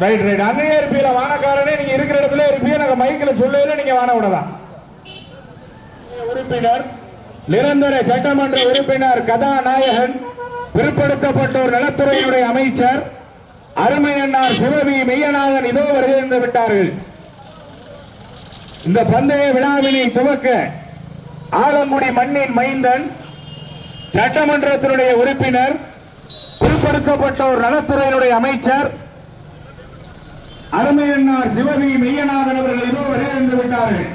Right right அன்னையே இருப்பீல வானக்காரனே நீங்க இருக்கிற இடத்துல இருப்பீங்க நாங்க மைக்ல சொல்லல நீங்க வான விடலாம் உறுப்பினர். நிரந்தர சட்டமன்ற உறுப்பினர் கதாநாயகன் பிற்படுத்தப்பட்டோர் நலத்துறையினுடைய அமைச்சர் அருமையன்னார் சிவவி மெய்யநாதன் இதோ வருகின்ற விட்டார்கள் இந்த பந்தய விழாவினை துவக்க ஆலங்குடி மண்ணின் மைந்தன் சட்டமன்றத்தினுடைய உறுப்பினர் பிற்படுத்தப்பட்ட ஒரு நலத்துறையினுடைய அமைச்சர் அருமையன்னார் சிவவி மெய்யநாதன் அவர்கள் இதோ வருகின்ற விட்டார்கள்.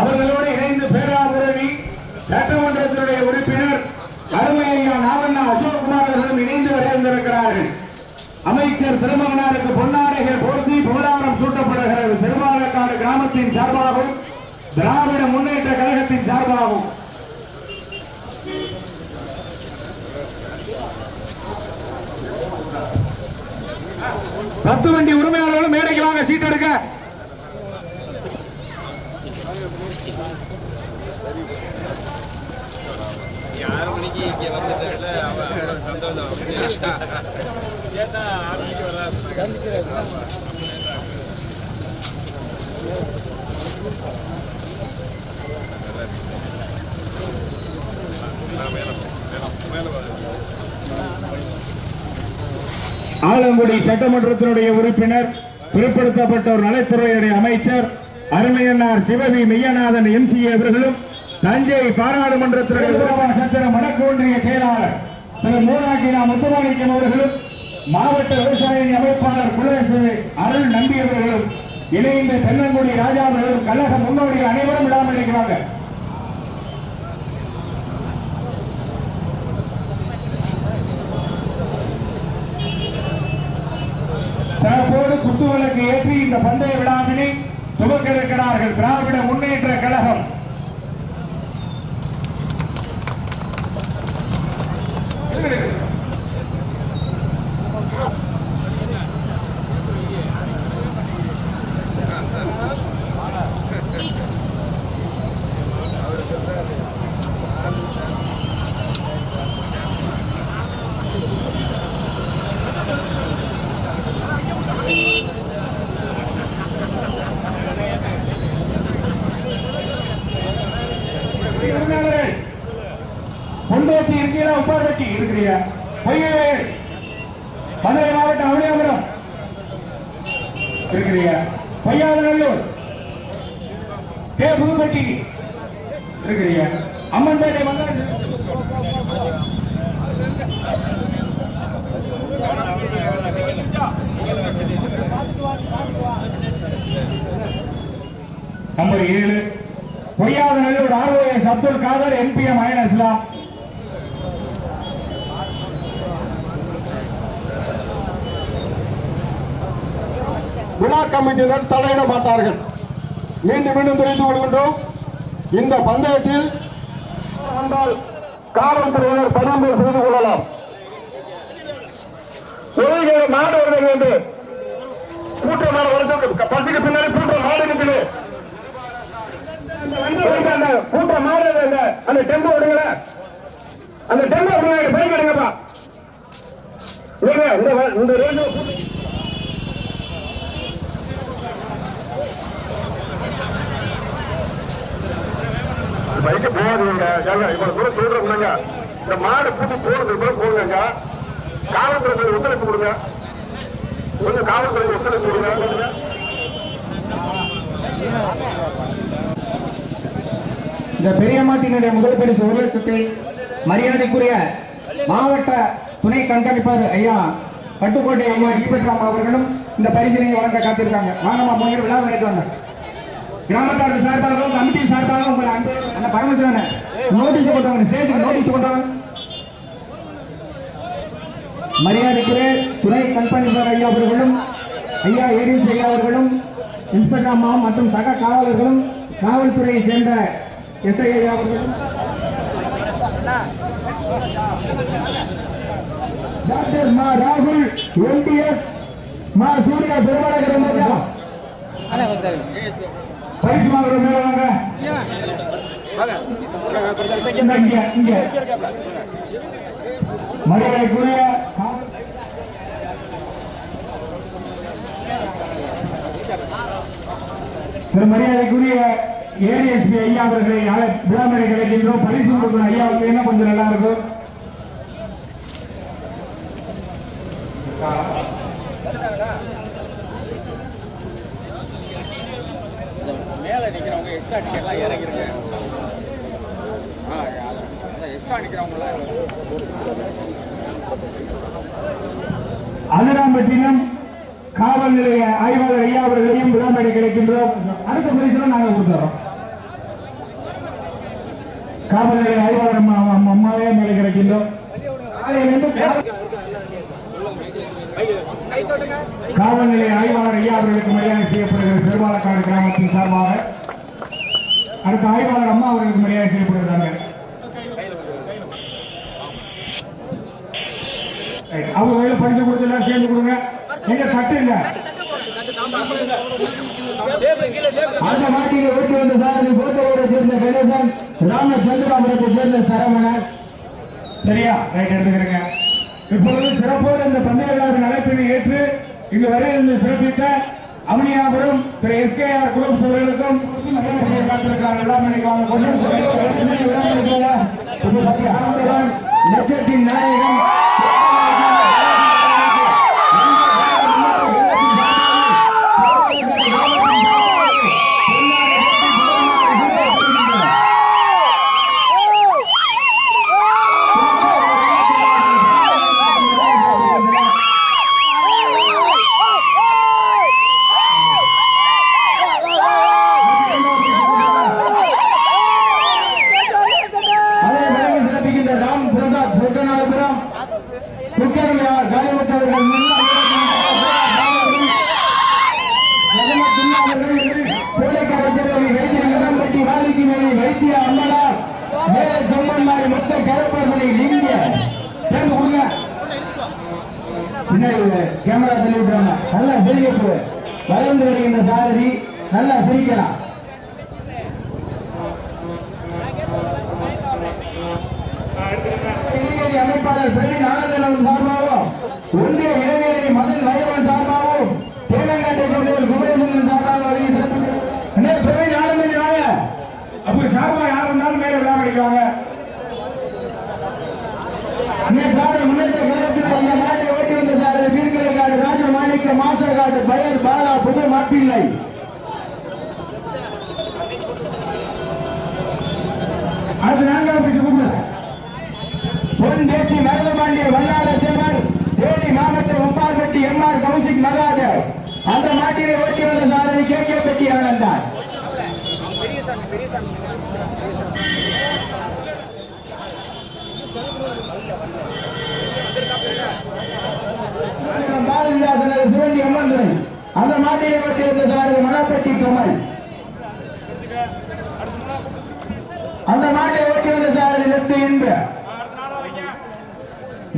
அவர்களோடு இணைந்து பேராபுரவி சட்டமன்றத்தினுடைய உறுப்பினர் அருமையா நாவண்ணா அசோக்குமார் அவர்களும் இணைந்து வருகின்றிருக்கிறார்கள் அமைச்சர் திருமகனாருக்கு பொன்னாடைகள் போர்த்தி புகழாரம் சூட்டப்படுகிறது. சிறுபாலக்காடு கிராமத்தின் சார்பாகவும் திராவிட முன்னேற்ற கழகத்தின் சார்பாகவும். பத்து வண்டி உரிமையாளர்களும் மேடைக்கு வாங்க சீட் எடுக்க. ஆறு மணிக்கு இங்கே வந்துட்டால அவன் சந்தோஷம். கேட்டா ஆறு மணிக்கு வராது ஆலங்குடி சட்டமன்றத்தினுடைய உறுப்பினர் பிற்படுத்தப்பட்டோர் நலத்துறையுடைய அமைச்சர் அருமையன்னார் சிவவி மெய்யநாதன் எம்சிஏ அவர்களும் தஞ்சை பாராளுமன்றத்தினுடைய உறவான வடக்கு ஒன்றிய செயலாளர் திரு மூராக்கினா முத்துமாணிக்கம் அவர்களும் மாவட்ட விவசாய அமைப்பாளர் குலரசு அருள் நம்பி அவர்களும் இணைந்து தென்னங்குடி ராஜா அவர்களும் கழக முன்னோடிகள் அனைவரும் இல்லாமல் இருக்கிறாங்க சிறப்போடு குத்துவிளக்கு ஏற்றி இந்த பந்தய விழாவினை துவக்க இருக்கிறார்கள் திராவிட முன்னேற்ற கழகம். பொண்டோட்டி உப்பார் உப்பார்பட்டி இருக்கிறீங்க. பொய்யே. மதுரை மாவட்டம் அவனியாபுரம் இருக்கிறீங்க. பொய்யாதநல்லூர். கே. புதுப்பட்டி இருக்கிறீங்க. அம்மன்பேட்டை மதுரை நம்பர் ஏழு. Poyyathanallur R O S Abdul Khader N P M iron விழா கமிட்டியினர் தலையிட மாட்டார்கள். மீண்டும் மீண்டும் தெரிந்து கொள்கின்றோம். இந்த பந்தயத்தில் காவல்துறையினர் பதிவு செய்து கொள்ளலாம். ஒழுங்கை மாடு என்று வேண்டும். கூட்டமான வருஷம் பசுக்கு பின்னாடி கூட்ட மாடு இருக்குது அந்த கூட்ட மாடு அந்த அந்த டெம்போ விடுங்க அந்த டெம்போ விடுங்க பைக் எடுங்கப்பா. இந்த இந்த பைக்கு போகாதுங்க. இவ்வளவு தூரம் சொல்றோம்னாங்க இந்த மாடு கூட்டி போறது கூட போகுங்க காவல்துறை கொஞ்சம் ஒத்துழைப்பு கொடுங்க. கொஞ்சம் காவல்துறை ஒத்துழைப்பு கொடுங்க. இந்த பெரியமாட்டினுடைய முதல் பரிசு ஒரு லட்சத்தை மரியாதைக்குரிய மாவட்ட துணை கண்காணிப்பாளர் ஐயா பட்டுக்கோட்டை அம்மா ஈபட்ராம் அவர்களும் இந்த பரிசினை வழங்க காத்திருக்காங்க. வாங்கம்மா முன்னேற விழா எடுக்காங்க கிராமத்தார்கள் சார்பாகவும் கமிட்டி சார்பாகவும் உங்களை அன்பு அந்த பரமசிவன நோட்டீஸ் போட்டாங்க ஸ்டேஜுக்கு நோட்டீஸ் போட்டாங்க மரியாதைக்குரிய துணை கண்காணிப்பாளர் ஐயா அவர்களும் ஐயா ஏடிஎஸ் ஐயா அவர்களும் இன்ஸ்பெக்டர் அம்மா மற்றும் சக காவலர்களும் காவல்துறையை சேர்ந்த எஸ்ஐ ஐயா அவர்களும். டாக்டர் மா ராகுல் என்டிஎஸ் மா சூர்யா பெருமாள் பரிசு வாங்குற மேல வாங்க. இங்க, இங்க. மரியாதைக்குரிய திரு மரியாதைக்குரிய ஏடிஎஸ்பி ஐயா அவர்களை அழை- கிடைக்கின்றோம் பரிசு கொடுக்கணும் ஐயாவுக்கு என்ன கொஞ்சம் நல்லா இருக்கும்? மேலே நிற்கிறவங்க எக்ஸ்ட்ரா டிக்கெட்லாம் இறங்கிருங்க. ஆ அதான் எக்ஸ்ட்ரா நிற்கிறவங்களாம் அதிராம்பட்டினம் காவல் நிலைய ஆய்வாளர் ஐயா அவர்களையும் விடாமடை கிடைக்கின்றோம். அடுத்த பரிசுல நாங்கள் கொடுத்துறோம். காவல் நிலைய ஆய்வாளர் அம்மாவே மேலே கிடைக்கின்றோம். காலையிலிருந்து ஆய்வாளர் ஐயா அவர்களுக்கு மரியாதை செய்யப்படுகிறது சிறுபாலக்காடு கிராமத்தின் சார்பாக அடுத்த ஆய்வாளர் அம்மா அவர்களுக்கு மரியாதை செய்யப்படுகிறாங்க. ரைட். அவங்க கையில பரிசு கொடுத்து சேர்ந்து கொடுங்க. எங்க தட்டு இல்ல? அந்த மாட்டியை ஓட்டி வந்த சாரதி கோட்டையோட சேர்ந்த கணேசன் ராமச்சந்திராபுரத்தை சேர்ந்த சரவணன். சரியா? ரைட் எடுத்துக்கிறேங்க. இப்பொழுது சிறப்போடு இந்த பந்தய விழாவின் அழைப்பினை ஏற்று இங்கு வரை இருந்து சிறப்பித்த Avaniyapuram Thiru S K R மரியாதை செய்ய காத்திருக்கிறார். எல்லாம் நாயகன் கேமரா சொல்லி விட்டுறாங்க நல்லா சிரிக்க வளர்ந்து வருகின்ற சாரதி நல்லா சிரிக்கலாம் அமைப்பாளர் சார்பாகவும் ஒன்றிய இளைஞரணி மதன் வைரவன் சார்பாகவும் தேலங்காட்டை சேர்ந்தவர் குமரேசன் சார்பாக வழங்கி சிறப்பிக்கிறார். அண்ணே, பிரவீன் ஆனந்தன் வாங்க அப்ப சார்பா யார் இருந்தாலும் மேல விழா அடிக்கிறாங்க அண்ணே, திராவிட முன்னேற்ற கழகத்தில் இந்த நாட்டை ஓட்டி வந்த சார் வீர்கலைக்காடு ராஜ மாணிக்க மாசகாடு பயர் பாலா புது மாப்பிள்ளை அடுத்து நான்காவது பரிசு கூப்பிடுங்க பொன் தேசி மருதபாண்டிய வல்லாத தேவர் தேனி மாவட்டம் உப்பார்பட்டி எம் ஆர் கவுன்சிக் மகாதேவ். அந்த மாட்டிலே ஓட்டி வந்த சாரதி கே கே பெட்டி ஆனந்தார். பாரதிதாசன் அம்மன் அந்த மாட்டிலே ஓட்டி வந்த சாரதி மணப்பட்டி கமல் அந்த மாட்டை ஓட்டி வந்த சாரதி லெப்ட் இன்ப.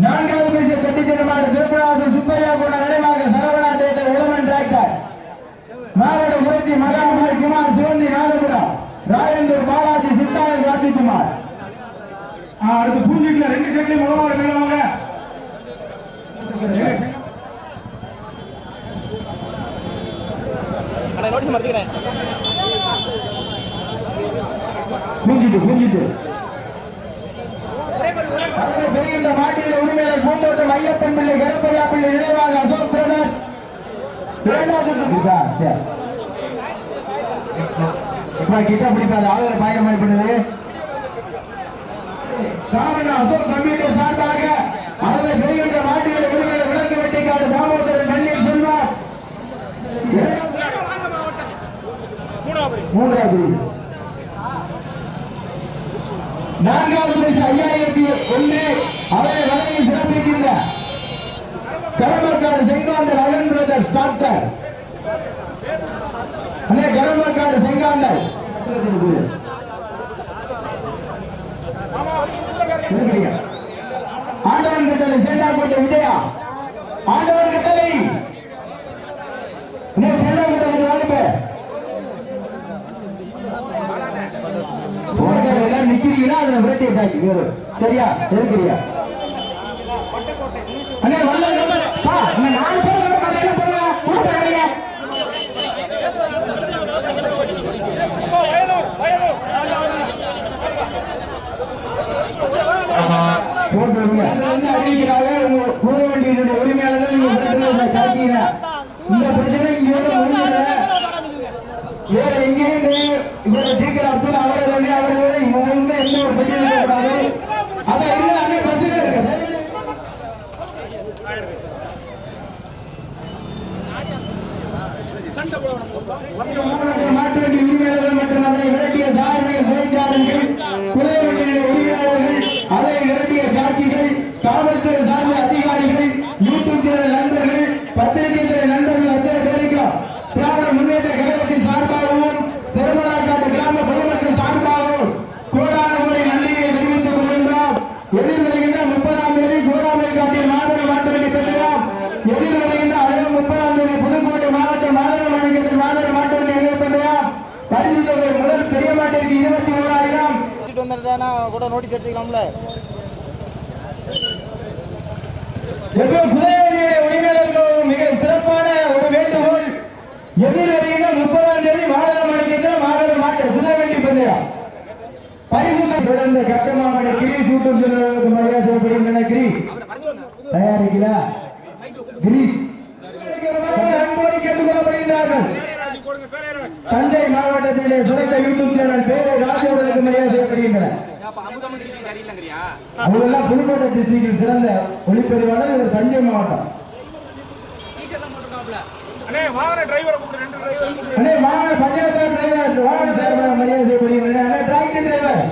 நான்காவது பரிசு கட்டி செல்லமான திருப்பராசன் சுப்பையா கொண்ட நினைவாக சரவணா தேட்டர் உளமன் டிராக்டர் மாவட்ட குருத்தி மகாமலை குமார் சிவந்தி நாதபுரம் ராயந்தூர் பாலாஜி சித்தாயன் ராஜ்குமார். அடுத்து பூஞ்சிட்டுல ரெண்டு சைட்லயும் முகமாக மேல வாங்க பூஞ்சிட்டு பூஞ்சிட்டு. அதனை பெறுகின்ற மாட்டிலே பூந்தோட்டம் ஐயப்பன் பிள்ளை கருப்பையா பிள்ளை நினைவாக அசோக் பிரதர். இரண்டாவது கிட்ட பிடிக்காது ஆளுநர் பயங்கர மாதிரி பண்ணுது. காமன் அசோக் கம்ப்யூட்டர் சார்பாக விளக்கு வெட்டிக்காடு தாமோதரன் மூன்றாவது. நான்காவது பரிசு ஐயாயிரத்தி ஒன்று. மாவட்டத்தில் சேத்தாக்கோட்டை விஜயா. ஆண்டவர் கட்டளை. நிக்கிறீங்களா? அதுல விரட்டி சரியா? இருக்கிறியா அண்ணே வந்துருந்தானா நோட்டீஸ் எடுத்துக்கலாம்ல. மிக சிறப்பான ஒரு வேண்டுகோள். எதிர்வருகின்ற முப்பதாம் தேதி மாநில மாநிலத்தில் மாநில மாட்டு குதிரைவண்டி பந்தயம். பரிசு தொடர்ந்து கட்டமாமணி கிரீஸ் மரியாதை செய்யப்படுகின்றன கிரீஸ். தயாரிக்கிறா? கிரீஸ். அன்போடு கேட்டுக்கொள்ளப்படுகின்றார்கள் தஞ்சை மாவட்டத்தினுடைய சிறந்த யூடியூப் சேனல் பேரை ராஜேவர்களுக்கு மரியாதை செய்யப்படுகின்றன அவங்கெல்லாம் புதுக்கோட்டை டிஸ்ட்ரிக்டில் சிறந்த ஒளிப்பதிவாளர் இவர் தஞ்சை மாவட்டம். அண்ணே வாகன டிரைவரை கூப்பிட்டு ரெண்டு டிரைவர் கூப்பிட்டு அண்ணே வாகன பஞ்சாயத்து டிரைவர் வாகன சார்பாக மரியாதை செய்யப்படுகின்றன அண்ணே tractor driver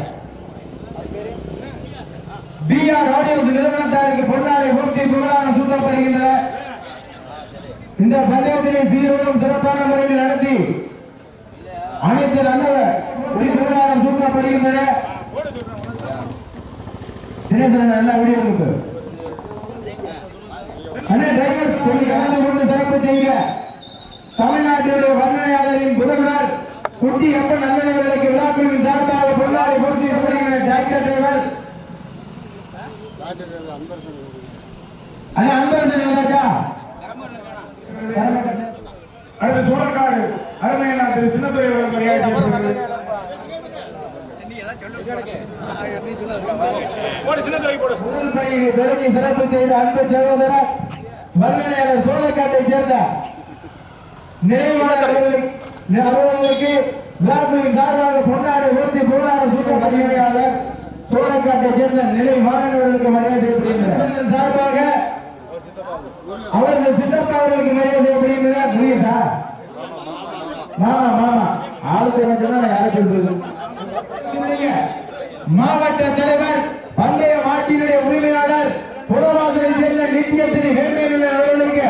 P R audios நிறுவனத்தாருக்கு பொன்னாடை பூர்த்தி புகழாரம் சூட்டப்படுகின்றன. இந்த பந்தயத்தினை சீரோடும் சிறப்பான முறையில் நடத்தி அனைத்து நல்லவர் புகழாரம் சூட்டப்படுகின்றன. தினேசன் நல்லா வீடியோ இருக்கு டிரைவர் சொல்லி கலந்து கொண்டு சிறப்பு செய்க. தமிழ்நாட்டினுடைய வர்ணனையாளரின் முதல்வர் குட்டி அப்பன் நல்லவர்களுக்கு விழாக்குழுவின் சார்பாக பொன்னாடி பொருத்தி டிராக்டர் டிரைவர் அண்ணே அன்பரசன் வந்தாச்சா அடுத்து சோழக்காடு அருமையான திரு சின்னத்துறை அவர்கள் மரியாதை செய்யப்படுகிறது. போடு சின்னத்துறை போடு முதல் பணியை தொடங்கி சிறப்பு செய்த அன்பு சகோதரர் வர்ணனையாளர் சோழக்காட்டை சேர்ந்த நினைவாளர்களுக்கு அவர்களுக்கு விழாக்குழுவின் சார்பாக பொன்னாடு ஊர்த்தி புகழாரம் சூட்ட பணியாளர் சோழக்காட்டை சேர்ந்த நிலை மாணவர்களுக்கு மரியாதை செய்யப்படுகின்றனர் சார்பாக அவர்கள் சித்தப்பா அவர்களுக்கு மரியாதை செய்யப்படுகின்றன புரியுதா? மாமா மாமா. ஆளுக்கு மட்டும்தான் நான் யாரை சொல்றது? மாவட்ட தலைவர் சேர்ந்த நித்தியத்திரி வேண்மையில் அவர்களுக்கு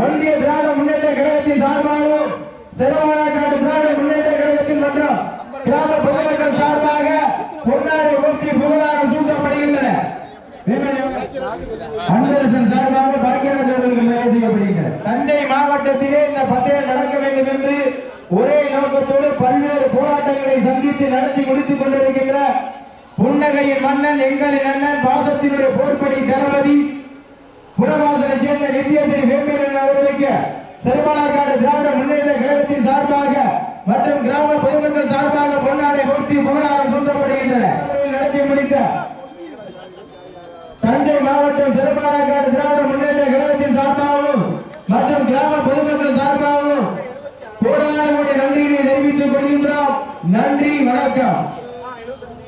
ஒன்றிய திராவிட முன்னேற்ற கழகத்தின் சார்பாகவும் திருமணக்காட்டு திராவிட முன்னேற்ற கழகத்தின் மற்றும் கிராம பொதுமக்கள் சார்பாக பொன்னாடி ஊர்த்தி புகழாரம் சூட்டப்படுகின்றன. அன்பரசன் சார்பாக பாக்கியராஜ் அவர்களுக்கு நிறைவு செய்யப்படுகின்றன தஞ்சை மாவட்டத்திலே இந்த பந்தயம் நடக்க வேண்டும் என்று ஒரே நோக்கத்தோடு பல்வேறு போராட்டங்களை சந்தித்து நடத்தி முடித்துக் கொண்டிருக்கின்ற புன்னகையின் மன்னன் எங்களின் அண்ணன் பாசத்தினுடைய போர்ப்படி தளபதி புனவாசனை சேர்ந்த நித்தியஸ்ரீ வேம்பேரன் அவர்களுக்கு சிறுமலாக்காடு திராவிட முன்னேற்ற கழகத்தின் சார்பாக மற்றும் கிராம பொதுமக்கள் சார்பாக பொன்னாடை போர்த்தி சூட்டப்படுகின்றன. நடத்தி முடித்த தஞ்சை மாவட்டம் திருமணக்காடு திராவிட